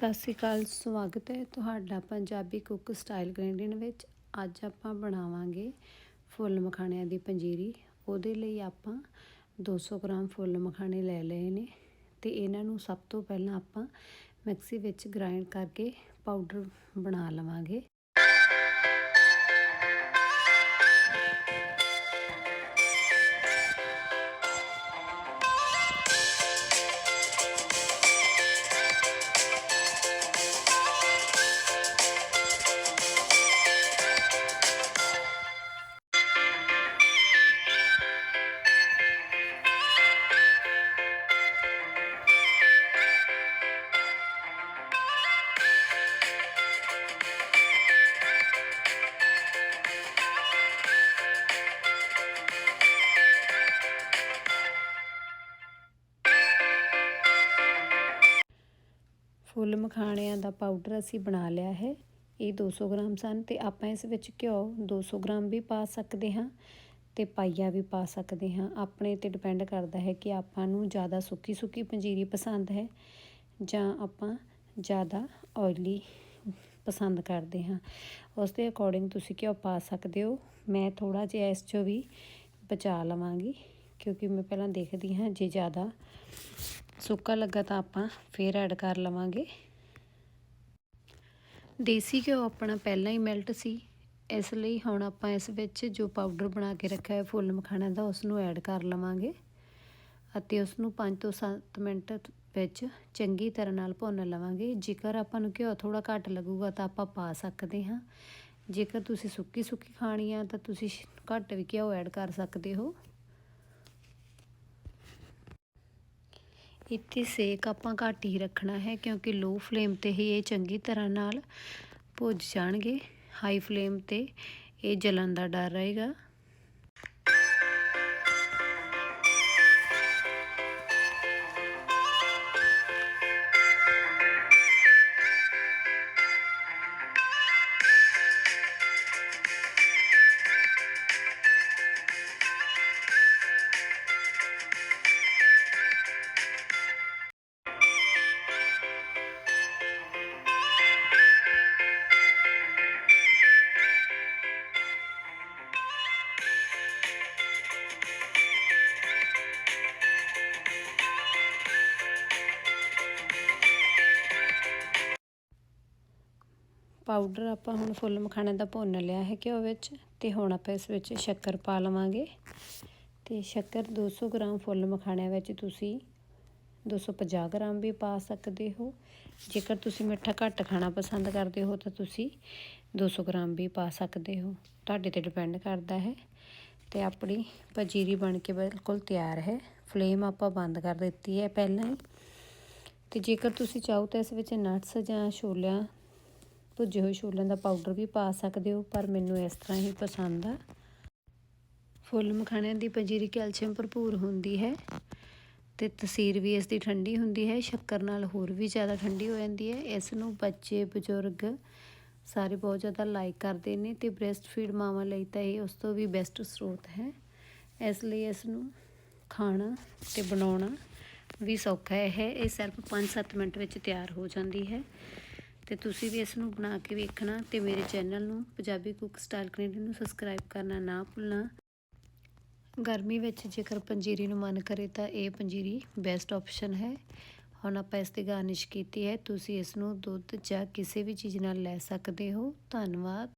ਸਤਿ ਸ਼੍ਰੀ ਅਕਾਲ, ਸਵਾਗਤ ਹੈ ਤੁਹਾਡਾ ਪੰਜਾਬੀ ਕੁੱਕ ਸਟਾਈਲ ਗ੍ਰੈਂਡਿੰਗ ਵਿੱਚ। ਅੱਜ ਆਪਾਂ ਬਣਾਵਾਂਗੇ ਫੁੱਲ ਮਖਾਣਿਆਂ ਦੀ ਪੰਜੀਰੀ। ਉਹਦੇ ਲਈ ਆਪਾਂ 200 ਗ੍ਰਾਮ ਫੁੱਲ ਮਖਾਣੇ ਲੈ ਲਏ ਨੇ ਤੇ ਇਹਨਾਂ ਨੂੰ ਸਭ ਤੋਂ ਪਹਿਲਾਂ ਆਪਾਂ ਮਿਕਸੀ ਵਿੱਚ ਗ੍ਰਾਈਂਡ ਕਰਕੇ ਪਾਊਡਰ ਬਣਾ ਲਵਾਂਗੇ। ਫੁੱਲ ਮਖਾਣਿਆਂ ਦਾ ਪਾਊਡਰ ਅਸੀਂ ਬਣਾ ਲਿਆ ਹੈ। ਇਹ 200 ਗ੍ਰਾਮ ਸਨ ਤੇ ਆਪਾਂ ਇਸ ਵਿੱਚ ਘਿਓ 200 ਗ੍ਰਾਮ ਵੀ ਪਾ ਸਕਦੇ ਹਾਂ ਤੇ ਪਾਈਆ ਵੀ ਪਾ ਸਕਦੇ ਹਾਂ। ਆਪਣੇ ਤੇ ਡਿਪੈਂਡ ਕਰਦਾ ਹੈ ਕਿ ਆਪਾਂ ਨੂੰ ਜ਼ਿਆਦਾ ਸੁੱਕੀ ਸੁੱਕੀ ਪੰਜੀਰੀ ਪਸੰਦ ਹੈ ਜਾਂ ਆਪਾਂ ਜ਼ਿਆਦਾ ਆਇਲੀ ਪਸੰਦ ਕਰਦੇ ਹਾਂ। ਉਸ ਦੇ ਅਕੋਰਡਿੰਗ ਤੁਸੀਂ ਘਿਓ ਪਾ ਸਕਦੇ ਹੋ। ਮੈਂ ਥੋੜਾ ਜਿਹਾ ਇਸ ਚੋਂ ਵੀ ਬਚਾ ਲਵਾਂਗੀ ਕਿਉਂਕਿ ਮੈਂ ਪਹਿਲਾਂ ਦੇਖਦੀ ਹਾਂ ਜੇ ਜ਼ਿਆਦਾ ਸੁੱਕਾ ਲੱਗਾ ਤਾਂ ਆਪਾਂ ਫੇਰ ਐਡ ਕਰ ਲਵਾਂਗੇ। ਦੇਸੀ ਘਿਓ ਆਪਣਾ ਪਹਿਲਾਂ ਹੀ ਮੈਲਟ ਸੀ। ਇਸ ਲਈ ਹੁਣ ਆਪਾਂ ਇਸ ਵਿੱਚ ਜੋ ਪਾਊਡਰ ਬਣਾ ਕੇ ਰੱਖਿਆ ਹੈ ਫੁੱਲ ਮਖਾਣਾ ਦਾ ਉਸ ਨੂੰ ਐਡ ਕਰ ਲਵਾਂਗੇ। ਅਤੇ ਉਸ ਨੂੰ 5 ਤੋਂ 7 ਮਿੰਟ ਵਿੱਚ ਚੰਗੀ ਤਰ੍ਹਾਂ ਨਾਲ ਭੁੰਨ ਲਵਾਂਗੇ। ਜੇਕਰ ਆਪਾਂ ਨੂੰ ਘਿਓ ਥੋੜਾ ਘੱਟ ਲੱਗੂਗਾ ਤਾਂ ਆਪਾਂ ਪਾ ਸਕਦੇ ਹਾਂ। ਜੇਕਰ ਤੁਸੀਂ ਸੁੱਕੀ ਸੁੱਕੀ ਖਾਣੀ ਆ ਤਾਂ ਤੁਸੀਂ ਘੱਟ ਵੀ ਘਿਓ ਐਡ ਕਰ ਸਕਦੇ ਹੋ। ਇੱਥੇ ਸੇਕ ਆਪਾਂ ਘੱਟ ਹੀ ਰੱਖਣਾ ਹੈ ਕਿਉਂਕਿ ਲੋ ਫਲੇਮ ਤੇ ਹੀ ਇਹ ਚੰਗੀ ਤਰ੍ਹਾਂ ਨਾਲ ਭੁੱਜ ਜਾਣਗੇ ਹਾਈ ਫਲੇਮ ਤੇ ਇਹ ਜਲਣ ਦਾ ਡਰ ਰਹੇਗਾ। ਪਾਊਡਰ ਆਪਾਂ ਹੁਣ ਫੁੱਲ ਮਖਾਣੇ ਦਾ ਭੁੰਨ ਲਿਆ ਹੈ ਘਿਓ ਵਿੱਚ ਤੇ ਹੁਣ ਆਪਾਂ ਇਸ ਵਿੱਚ ਸ਼ੱਕਰ ਪਾ ਲਵਾਂਗੇ। ਤੇ ਸ਼ੱਕਰ 200 ਗ੍ਰਾਮ ਫੁੱਲ ਮਖਾਣਿਆਂ ਵਿੱਚ ਤੁਸੀਂ 250 ਗ੍ਰਾਮ ਵੀ ਪਾ ਸਕਦੇ ਹੋ। ਜੇਕਰ ਤੁਸੀਂ ਮਿੱਠਾ ਘੱਟ ਖਾਣਾ ਪਸੰਦ ਕਰਦੇ ਹੋ ਤਾਂ ਤੁਸੀਂ 200 ਗ੍ਰਾਮ ਵੀ ਪਾ ਸਕਦੇ ਹੋ। ਤੁਹਾਡੇ ਤੇ ਡਿਪੈਂਡ ਕਰਦਾ ਹੈ। ਤੇ ਆਪਣੀ ਪਜੀਰੀ ਬਣ ਕੇ ਬਿਲਕੁਲ ਤਿਆਰ ਹੈ। ਫਲੇਮ ਆਪਾਂ ਬੰਦ ਕਰ ਦਿੱਤੀ ਹੈ ਪਹਿਲਾਂ ਹੀ। ਤੇ ਜੇਕਰ ਤੁਸੀਂ ਚਾਹੋ ਤਾਂ ਇਸ ਵਿੱਚ ਨਟਸ ਜਾਂ ਛੋਲਿਆਂ ਭੁੱਜੇ ਹੋਏ ਛੋਲਿਆਂ ਦਾ ਪਾਊਡਰ ਵੀ ਪਾ ਸਕਦੇ ਹੋ, ਪਰ ਮੈਨੂੰ ਇਸ ਤਰ੍ਹਾਂ ਹੀ ਪਸੰਦ ਆ। ਫੁੱਲ ਮਖਾਣਿਆਂ ਦੀ ਪੰਜੀਰੀ ਕੈਲਸ਼ੀਅਮ ਭਰਪੂਰ ਹੁੰਦੀ ਹੈ ਤੇ ਤਸੀਰ ਵੀ ਇਸ ਦੀ ਠੰਡੀ ਹੁੰਦੀ ਹੈ, ਸ਼ੱਕਰ ਨਾਲ ਹੋਰ ਵੀ ਜ਼ਿਆਦਾ ਠੰਡੀ ਹੋ ਜਾਂਦੀ ਹੈ। ਇਸ ਨੂੰ ਬੱਚੇ, ਬਜ਼ੁਰਗ ਸਾਰੇ ਬਹੁਤ ਜ਼ਿਆਦਾ ਲਾਈਕ ਕਰਦੇ ਨੇ ਤੇ ਬ੍ਰੈਸਟ ਫੀਡ ਮਾਵਾਂ ਲਈ ਤਾਂ ਇਹ ਉਸ ਤੋਂ ਵੀ ਬੈਸਟ ਸਰੋਤ ਹੈ। ਇਸ ਲਈ ਇਸ ਨੂੰ ਖਾਣਾ ਤੇ ਬਣਾਉਣਾ ਵੀ ਸੌਖਾ ਹੈ। ਇਹ ਸਿਰਫ 5-7 ਮਿੰਟ ਵਿੱਚ ਤਿਆਰ ਹੋ ਜਾਂਦੀ ਹੈ। ਤੇ ਤੁਸੀਂ ਵੀ ਇਸ ਨੂੰ ਬਣਾ ਕੇ ਵੇਖਣਾ ਤੇ ਮੇਰੇ ਚੈਨਲ ਨੂੰ, ਪੰਜਾਬੀ ਕੁੱਕ ਸਟਾਈਲ ਕੈਨੇਡਾ ਨੂੰ ਸਬਸਕ੍ਰਾਈਬ ਕਰਨਾ ਨਾ ਭੁੱਲਣਾ। ਗਰਮੀ ਵਿੱਚ ਜੇਕਰ ਪੰਜੀਰੀ ਨੂੰ ਮਨ ਕਰੇ ਤਾਂ ਇਹ ਪੰਜੀਰੀ ਬੈਸਟ ਆਪਸ਼ਨ ਹੈ। ਹੁਣ ਆਪਾਂ ਇਸ ਤੇ ਗਾਰਨਿਸ਼ ਕੀਤੀ ਹੈ। ਤੁਸੀਂ ਇਸ ਨੂੰ ਦੁੱਧ ਜਾਂ ਕਿਸੇ ਵੀ ਚੀਜ਼ ਨਾਲ ਲੈ ਸਕਦੇ ਹੋ। ਧੰਨਵਾਦ।